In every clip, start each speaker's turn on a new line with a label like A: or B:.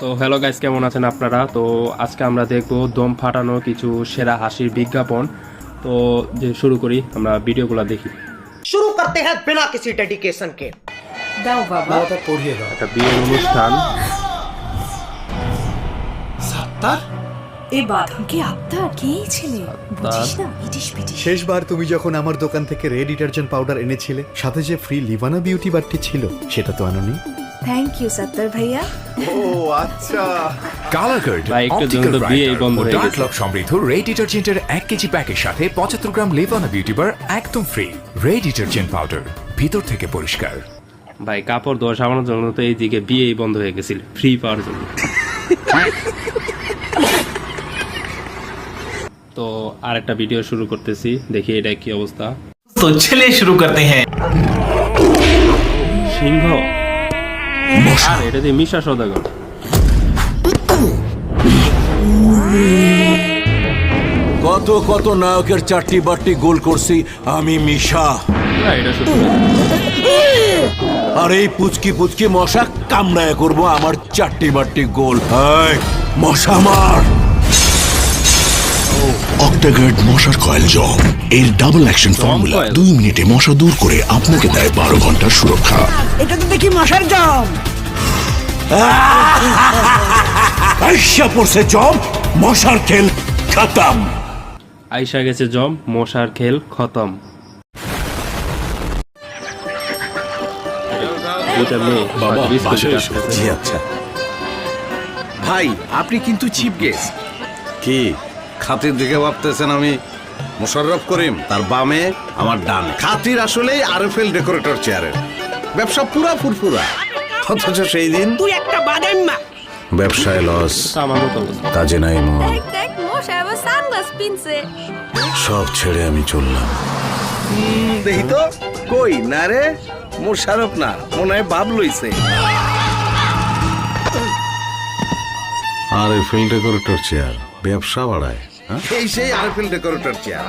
A: তো hello guys কেমন আছেন আপনারা? তো আজকে আমরা দেখব দম ফাটানো কিছু সেরা হাসির বিজ্ঞাপন। তো যে শুরু করি আমরা ভিডিওগুলো দেখি।
B: শুরু করতে হ্যাঁ বিনা কিছু ডেডিকেশন কে।
C: দাও বাবা।
A: ওটা পড়িয়ে দাও। এটা বিয়ের অনুষ্ঠান। সাত্তার?
C: এ বাদাম কি আত্মার কে ছেলে?
D: শেষবার তুমি যখন আমার দোকান থেকে রেড ডিটারজেন্ট পাউডার এনেছিলে সাথে যে ফ্রি লিভানা বিউটি বারটি ছিল সেটা তো আনোনি।
C: থ্যাংক ইউ সত্তর ভাইয়া
D: ও আচ্ছা
A: কালাকার্ড
E: অপটিক্যাল
A: জন্য ও
E: ডার্ক লক সমৃদ্ধ রেড ডিটারজেন্টের এক কেজি প্যাকের সাথে পঁচাত্তর গ্রাম লেবানা বিউটি বার একদম ফ্রি রেড ডিটারজেন্ট পাউডার ভিতর থেকে পরিষ্কার।
A: ভাই কাপড় ধোয়া সাবানোর জন্য তো এইদিকে বিয়েই বন্ধ হয়ে গেছিল ফ্রি পাওয়ার জন্য। তো আরেকটা ভিডিও শুরু করতেছি দেখি এটা কি অবস্থা।
F: তো ছেলে শুরু করতে হ্যাঁ।
A: সিংহ? আর এটা দিয়ে মিশা সদাগর
G: কত কত নায়কের চারটি বারটি গোল করছি আমি মিশা।
A: এটা
G: আর এই পুচকি পুচকি মশা কামড়ায় করব আমার চারটি বারটি গোল। হয় মশা মার!
H: অক্টাগার্ড মশার কয়েল জম এর ডাবল অ্যাকশন ফর্মুলা দুই মিনিটে মশা দূর করে আপনাকে দেয় বারো ঘণ্টার সুরক্ষা।
G: আইসা পড়ছে জম মশার খেল খাতাম।
A: আইসা গেছে জম মশার খেল খতম।
I: আচ্ছা। ভাই আপনি কিন্তু চিপ গেস্ট। কি? খাতির দিকে ভাবতেছেন আমি মোশাররফ করিম তার বামে আমার ডানে। খাতির আসলেই আরএফএল ডেকোরেটর চেয়ারের। ব্যবসা পুরা ফুরফুরা। অথচ সেই দিন তুই একটা বাদাইম্মা ব্যবসায় লস
A: আমার মতো
I: কাজে নাই মন।
J: দেখ
I: সব ছেড়ে আমি চললাম। দেখি তো কই? না রে মোশারফ না মনে হয় বাপ লইছে। আরএফএল ডেকোরেটর চেয়ার ব্যবসা বাড়ায়। হ্যাঁ? এই সেই RFL decorator chair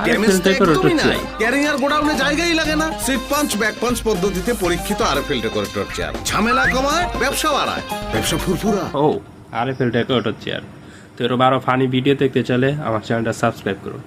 A: decorator chair
I: carrying আর গোডাউনে জায়গাই লাগে না। সিট পাঞ্চ ব্যাক পাঞ্চ পদ্ধতিতে পরীক্ষিত আরএফএল ডেকোরেটর চেয়ার ঝামেলা কমায় ব্যবসা বাড়ায়। ব্যবসা ফুরফুরা।
A: ও আর এল ডেকোরেটর চেয়ার তো এরকম আরও ফানি ভিডিও দেখতে চাইলে আমার চ্যানেলটা সাবস্ক্রাইব করুন।